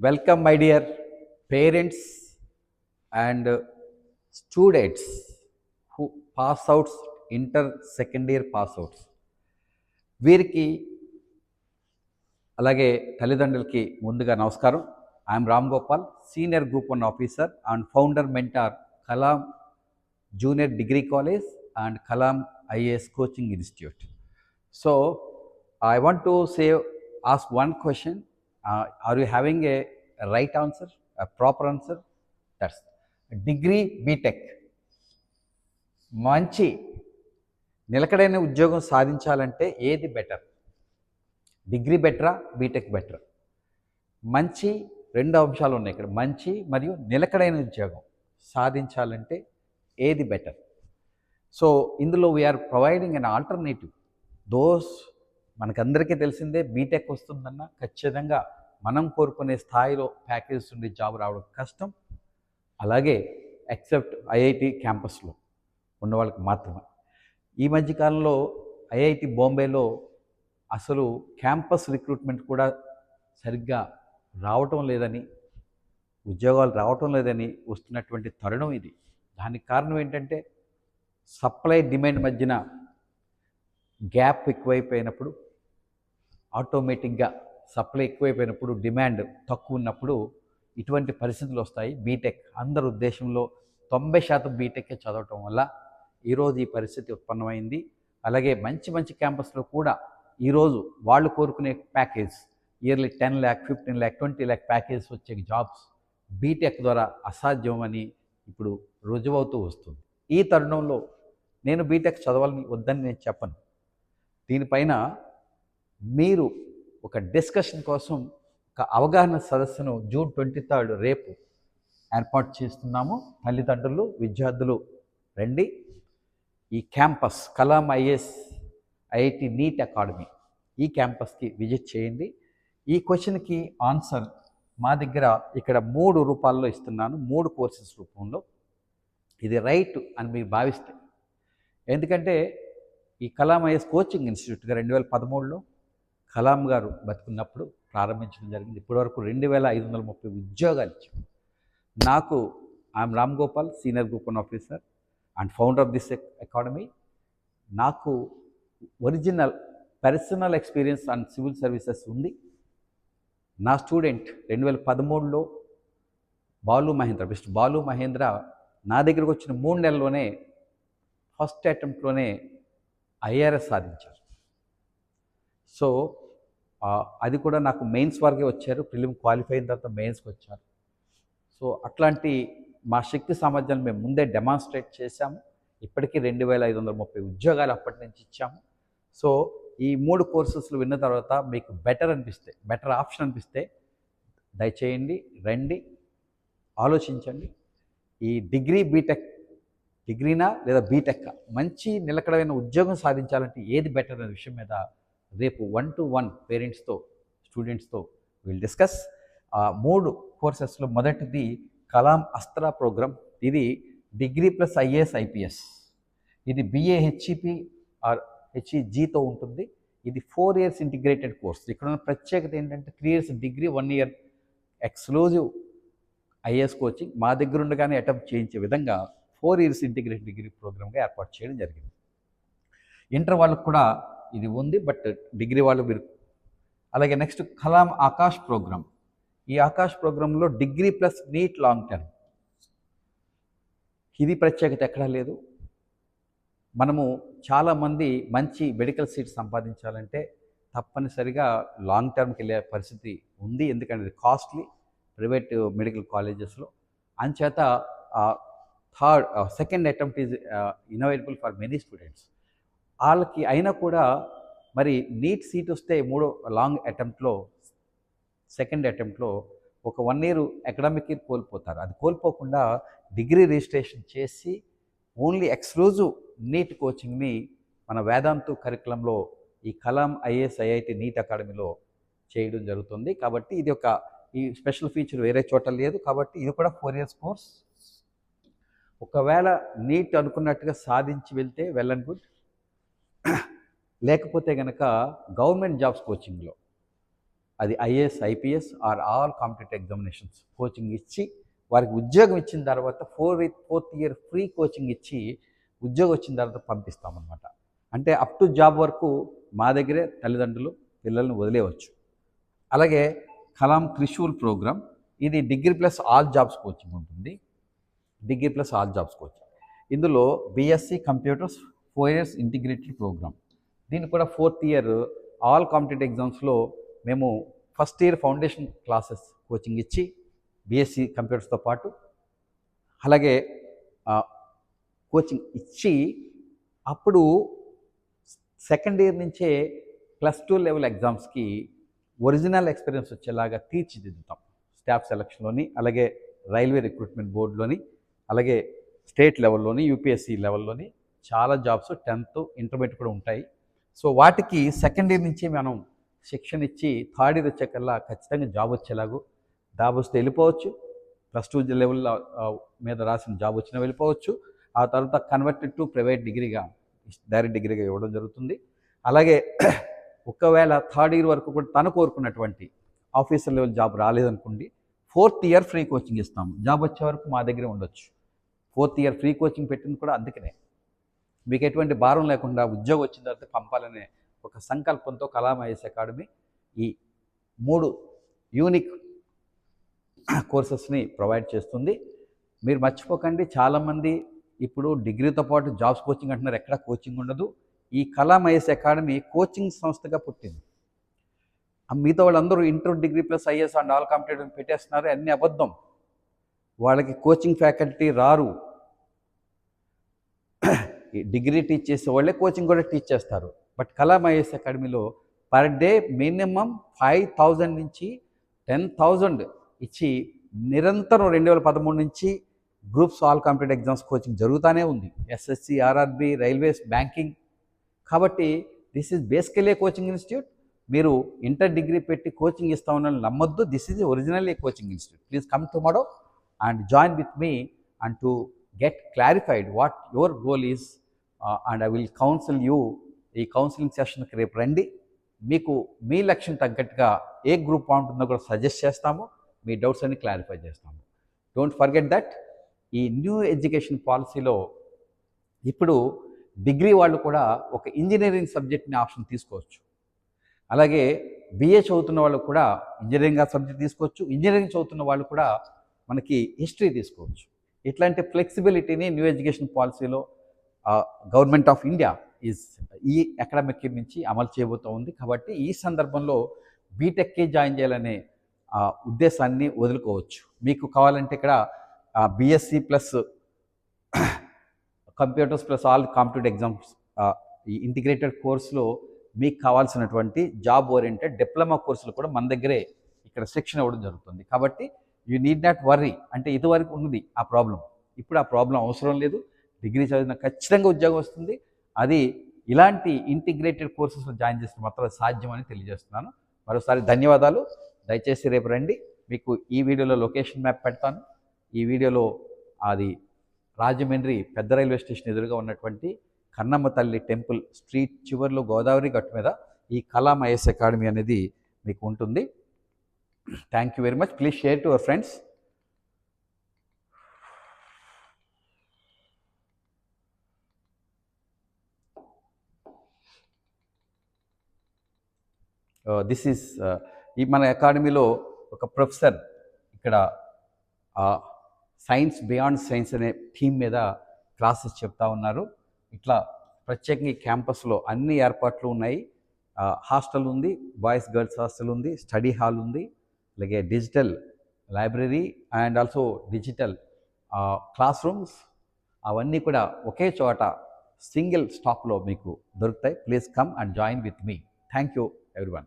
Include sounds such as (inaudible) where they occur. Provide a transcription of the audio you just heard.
Welcome, my dear parents and students who pass outs, inter second year pass outs. వీరికి అలాగే తల్లిదండ్రులకి ముందుగా నమస్కారం. I'm Ram Gopal senior group one officer and founder mentor Kalam junior degree college and Kalam IAS coaching institute so I want to save ask one question are you right answer proper answer that's degree B Tech మంచి నిలకడైన ఉద్యోగం సాధించాలంటే ఏది better degree బెటరా BTech better? మంచి రెండు అంశాలు ఉన్నాయి ఇక్కడ. మంచి మరియు నిలకడైన ఉద్యోగం సాధించాలంటే ఏది బెటర్ సో ఇందులో we're providing an alternative those మనకందరికీ తెలిసిందే బీటెక్ వస్తుందన్న ఖచ్చితంగా మనం కోరుకునే స్థాయిలో ప్యాకేజ్ ఉండే జాబ్ రావడం కష్టం. అలాగే ఎక్సెప్ట్ ఐఐటి క్యాంపస్లో ఉన్న వాళ్ళకి మాత్రమే. ఈ మధ్యకాలంలో ఐఐటి బాంబేలో అసలు క్యాంపస్ రిక్రూట్మెంట్ కూడా సరిగ్గా రావటం లేదని ఉద్యోగాలు రావటం లేదని వస్తున్నటువంటి తరుణం ఇది. దానికి కారణం ఏంటంటే సప్లై డిమాండ్ మధ్యన గ్యాప్ ఎక్కువైపోయినప్పుడు ఆటోమేటిక్గా సప్లై ఎక్కువైపోయినప్పుడు డిమాండ్ తక్కువ ఉన్నప్పుడు ఇటువంటి పరిస్థితులు వస్తాయి. బీటెక్ అందరు ఉద్దేశంలో తొంభై శాతం బీటెక్కే చదవటం వల్ల ఈరోజు ఈ పరిస్థితి ఉత్పన్నమైంది. అలాగే మంచి మంచి క్యాంపస్లో కూడా ఈరోజు వాళ్ళు కోరుకునే package yearly ten lakh fifteen lakh twenty lakh package వచ్చే జాబ్స్ బీటెక్ ద్వారా అసాధ్యమని ఇప్పుడు రుజువవుతూ వస్తుంది. ఈ తరుణంలో నేను బీటెక్ చదవాలని వద్దని నేను చెప్పను. దీనిపైన మీరు ఒక డిస్కషన్ కోసం ఒక అవగాహన సదస్సును జూన్ ట్వంటీ థర్డ్ రేపు ఏర్పాటు చేస్తున్నాము. తల్లిదండ్రులు విద్యార్థులు రండి. ఈ campus Kalam IS IIT NEET academy ఈ క్యాంపస్కి విజిట్ చేయండి. ఈ క్వశ్చన్కి ఆన్సర్ మా దగ్గర ఇక్కడ మూడు రూపాల్లో ఇస్తున్నాను. మూడు కోర్సెస్ రూపంలో. ఇది రైట్ అని మీరు భావిస్తే. ఎందుకంటే ఈ కలాం ఐఎస్ కోచింగ్ ఇన్స్టిట్యూట్గా రెండు వేల పదమూడులో కలాం గారు బతుకున్నప్పుడు ప్రారంభించడం జరిగింది. ఇప్పటివరకు రెండు వేల ఐదు వందల ముప్పై ఉద్యోగాలు ఇచ్చారు. నాకు I'm Ram Gopal senior group one officer and founder of this academy. నాకు original personal experience and civil services ఉంది. నా స్టూడెంట్ రెండు వేల పదమూడులో బాలు మహేంద్ర బెస్ట్ బాలు మహేంద్ర నా దగ్గరకు వచ్చిన మూడు నెలల్లోనే ఫస్ట్ అటెంప్ట్లోనే ఐఆర్ఎస్ సాధించారు. సో అది కూడా నాకు మెయిన్స్ వరకే వచ్చారు. ప్రిలిమ్ క్వాలిఫై అయిన తర్వాత మెయిన్స్కి వచ్చారు. సో అట్లాంటి మా శక్తి సామర్థ్యాన్ని మేము ముందే డెమాన్స్ట్రేట్ చేశాము. ఇప్పటికీ రెండు వేల ఐదు వందల ముప్పై ఉద్యోగాలు అప్పటి నుంచి ఇచ్చాము. సో ఈ మూడు కోర్సెస్లు విన్న తర్వాత మీకు బెటర్ అనిపిస్తే బెటర్ ఆప్షన్ అనిపిస్తే దయచేయండి రండి ఆలోచించండి. ఈ డిగ్రీ బీటెక్ డిగ్రీనా లేదా బీటెక్ మంచి నిలకడమైన ఉద్యోగం సాధించాలంటే ఏది బెటర్ అనే విషయం మీద రేపు వన్ టు వన్ పేరెంట్స్తో స్టూడెంట్స్తో విల్ డిస్కస్ ఆ మూడు కోర్సెస్లో మొదటిది కలాం అస్త్రా ప్రోగ్రామ్ ఇది డిగ్రీ ప్లస్ ఐఏఎస్ ఐపీఎస్. ఇది బిఏ హెచ్ఈపి ఆర్ హెచ్ఈజీతో ఉంటుంది. ఇది ఫోర్ ఇయర్స్ ఇంటిగ్రేటెడ్ కోర్స్ ఇక్కడ ఉన్న ప్రత్యేకత ఏంటంటే three years degree one year exclusive IAS coaching మా దగ్గర ఉండగానే అటెంప్ట్ చేయించే విధంగా ఫోర్ ఇయర్స్ ఇంటిగ్రేటెడ్ డిగ్రీ ప్రోగ్రామ్గా ఏర్పాటు చేయడం జరిగింది. ఇంటర్ వాళ్ళకు కూడా ఇది ఉంది బట్ డిగ్రీ వాళ్ళు మీరు అలాగే నెక్స్ట్ కలాం ఆకాష్ ప్రోగ్రామ్. ఈ ఆకాష్ ప్రోగ్రాంలో degree plus NEET long term. ఇది ప్రత్యేకత ఎక్కడా లేదు. మనము చాలామంది మంచి మెడికల్ సీట్ సంపాదించాలంటే తప్పనిసరిగా లాంగ్ టర్మ్కి వెళ్ళే పరిస్థితి ఉంది ఎందుకంటే ఇది కాస్ట్లీ ప్రైవేట్ మెడికల్ కాలేజెస్లో. అంచేత third second attempt is inevitable for many students. వాళ్ళకి అయినా కూడా మరి నీట్ సీట్ వస్తే మూడో లాంగ్ అటెంప్ట్లో సెకండ్ అటెంప్ట్లో ఒక వన్ ఇయర్ అకాడమిక్ ఇయర్ కోల్పోతారు. అది కోల్పోకుండా డిగ్రీ రిజిస్ట్రేషన్ చేసి ఓన్లీ ఎక్స్క్లూజివ్ నీట్ కోచింగ్ని మన వేదాంతు కరికులంలో ఈ కలాం ఐఏఎస్ ఐఐటి నీట్ అకాడమీలో చేయడం జరుగుతుంది. కాబట్టి ఇది ఒక ఈ స్పెషల్ ఫీచర్ వేరే చోట లేదు. కాబట్టి ఇది కూడా ఫోర్ ఇయర్స్ కోర్స్. ఒకవేళ నీట్ అనుకున్నట్టుగా సాధించి వెళ్తే వెల్ అండ్ గుడ్. లేకపోతే కనుక గవర్నమెంట్ జాబ్స్ కోచింగ్లో. అది IAS IPS or all competitive examinations coaching ఇచ్చి వారికి ఉద్యోగం ఇచ్చిన తర్వాత four fourth year free coaching ఇచ్చి ఉద్యోగం వచ్చిన తర్వాత పంపిస్తామన్నమాట. అంటే అప్ టు జాబ్ వరకు మా దగ్గరే తల్లిదండ్రులు పిల్లల్ని వదిలేయవచ్చు. అలాగే కలాం త్రిశూల్ ప్రోగ్రామ్ ఇది degree plus all jobs coaching ఉంటుంది. Degree plus all jobs coaching. ఇందులో BSc computers four years integrated program దీన్ని కూడా ఫోర్త్ ఇయర్ ఆల్ కాంపిటేటివ్ ఎగ్జామ్స్లో మేము first year foundation classes coaching ఇచ్చి బీఎస్సీ కంప్యూటర్స్తో పాటు అలాగే కోచింగ్ ఇచ్చి అప్పుడు సెకండ్ ఇయర్ నుంచే ప్లస్ టూ లెవెల్ ఎగ్జామ్స్కి ఒరిజినల్ ఎక్స్పీరియన్స్ వచ్చేలాగా తీర్చిదిద్దుతాం. స్టాఫ్ సెలక్షన్లోని అలాగే రైల్వే రిక్రూట్మెంట్ బోర్డులోని అలాగే స్టేట్ లెవెల్లోని యూపీఎస్సీ లెవెల్లోని చాలా జాబ్స్ టెన్త్ ఇంటర్మీడియట్ కూడా ఉంటాయి. సో వాటికి సెకండ్ ఇయర్ నుంచి మనం శిక్షణ ఇచ్చి థర్డ్ ఇయర్ వచ్చేకల్లా ఖచ్చితంగా జాబ్ వచ్చేలాగూ జాబ్ వస్తే వెళ్ళిపోవచ్చు. ప్లస్ టూ లెవెల్ మీద రాసిన జాబ్ వచ్చినా వెళ్ళిపోవచ్చు. ఆ తర్వాత కన్వర్టెడ్ టు ప్రైవేట్ డిగ్రీగా డైరెక్ట్ డిగ్రీగా ఇవ్వడం జరుగుతుంది. అలాగే (clears throat) ఒకవేళ థర్డ్ ఇయర్ వరకు కూడా తను కోరుకున్నటువంటి ఆఫీసర్ లెవెల్ జాబ్ రాలేదనుకోండి ఫోర్త్ ఇయర్ ఫ్రీ కోచింగ్ ఇస్తాము. జాబ్ వచ్చే వరకు మా దగ్గరే ఉండొచ్చు. ఫోర్త్ ఇయర్ ఫ్రీ కోచింగ్ పెట్టింది కూడా అందుకనే. మీకు ఎటువంటి భారం లేకుండా ఉద్యోగం వచ్చిన తర్వాత పంపాలనే ఒక సంకల్పంతో కలాం ఐఎస్ అకాడమీ ఈ మూడు యూనిక్ కోర్సెస్ని ప్రొవైడ్ చేస్తుంది. మీరు మర్చిపోకండి చాలామంది ఇప్పుడు డిగ్రీతో పాటు జాబ్స్ కోచింగ్ అంటున్నారు ఎక్కడ కోచింగ్ ఉండదు. ఈ కలాం ఐఎస్ అకాడమీ కోచింగ్ సంస్థగా పుట్టింది. మిగతా వాళ్ళందరూ inter degree plus IS and all competitive పెట్టేస్తున్నారు అన్ని అబద్ధం. వాళ్ళకి కోచింగ్ ఫ్యాకల్టీ రారు. డిగ్రీ టీచ్ చేసే వాళ్ళే కోచింగ్ కూడా టీచ్ చేస్తారు. బట్ కళా మహేష్ అకాడమీలో per day minimum five thousand నుంచి టెన్ థౌజండ్ ఇచ్చి నిరంతరం రెండు వేల పదమూడు నుంచి groups all compete exams coaching జరుగుతూనే ఉంది. SSC RRB railways banking. కాబట్టి this is basically coaching institute. మీరు ఇంటర్ డిగ్రీ పెట్టి కోచింగ్ ఇస్తా ఉన్నాను నమ్మొద్దు. This is original a coaching institute. Please come tomorrow and join with me and to get clarified what your goal is and I will counsel you ఈ counselling సెషన్కి రేపు రండి. మీకు మీ లక్ష్యం తగ్గట్టుగా ఏ గ్రూప్ బాగుంటుందో కూడా సజెస్ట్ చేస్తాము. మీ డౌట్స్ అన్ని క్లారిఫై చేస్తాము. డోంట్ ఫర్గెట్ దట్ ఈ న్యూ ఎడ్యుకేషన్ పాలసీలో ఇప్పుడు డిగ్రీ వాళ్ళు కూడా ఒక ఇంజనీరింగ్ సబ్జెక్ట్ని ఆప్షన్ తీసుకోవచ్చు. అలాగే బిఏ చదువుతున్న వాళ్ళు కూడా ఇంజనీరింగ్ సబ్జెక్ట్ తీసుకోవచ్చు. ఇంజనీరింగ్ చదువుతున్న వాళ్ళు కూడా మనకి హిస్టరీ తీసుకోవచ్చు. ఇట్లాంటి ఫ్లెక్సిబిలిటీని న్యూ ఎడ్యుకేషన్ పాలసీలో గవర్నమెంట్ ఆఫ్ ఇండియా ఈజ్ ఈ అకాడమిక్ ఇయర్ నుంచి అమలు చేయబోతూ ఉంది. కాబట్టి ఈ సందర్భంలో బీటెక్కే జాయిన్ చేయాలనే ఉద్దేశాన్ని వదులుకోవచ్చు. మీకు కావాలంటే ఇక్కడ BSc plus computers plus all competitive exams ఈ ఇంటిగ్రేటెడ్ కోర్సులో మీకు కావాల్సినటువంటి జాబ్ ఓరియంటెడ్ డిప్లొమా కోర్సులు కూడా మన దగ్గరే ఇక్కడ శిక్షణ ఇవ్వడం జరుగుతుంది. కాబట్టి యూ నీడ్ నాట్ వర్రీ అంటే ఇదివరకు ఉన్నది ఆ ప్రాబ్లం ఇప్పుడు ఆ ప్రాబ్లం అవసరం లేదు. డిగ్రీ చదివిన ఖచ్చితంగా ఉద్యోగం వస్తుంది. అది ఇలాంటి ఇంటిగ్రేటెడ్ కోర్సెస్లో జాయిన్ చేసిన మాత్రం సాధ్యమని తెలియజేస్తున్నాను. మరోసారి ధన్యవాదాలు. దయచేసి రేపు రండి. మీకు ఈ వీడియోలో లొకేషన్ మ్యాప్ పెడతాను. ఈ వీడియోలో అది రాజమండ్రి పెద్ద రైల్వే స్టేషన్ ఎదురుగా ఉన్నటువంటి కన్నమ్మ తల్లి టెంపుల్ స్ట్రీట్ చివరిలో గోదావరి గట్టు మీద ఈ కళా మహేష్ అకాడమీ అనేది మీకు ఉంటుంది. Thank you very much please share to our friends this is ఈ మన అకాడమీలో ఒక ప్రొఫెసర్ ఇక్కడ సైన్స్ బియాండ్ సైన్స్ అనే థీమ్ మీద క్లాసెస్ చెప్తా ఉన్నారు. ఇట్లా ప్రత్యేకంగా ఈ క్యాంపస్లో అన్ని ఏర్పాట్లు ఉన్నాయి. హాస్టల్ ఉంది బాయ్స్ గర్ల్స్ హాస్టల్ ఉంది స్టడీ హాల్ ఉంది. అలాగే digital library and also digital classrooms అవన్నీ కూడా ఒకే చోట సింగిల్ స్టాప్లో మీకు దొరుకుతాయి. Please come and join with me thank you everyone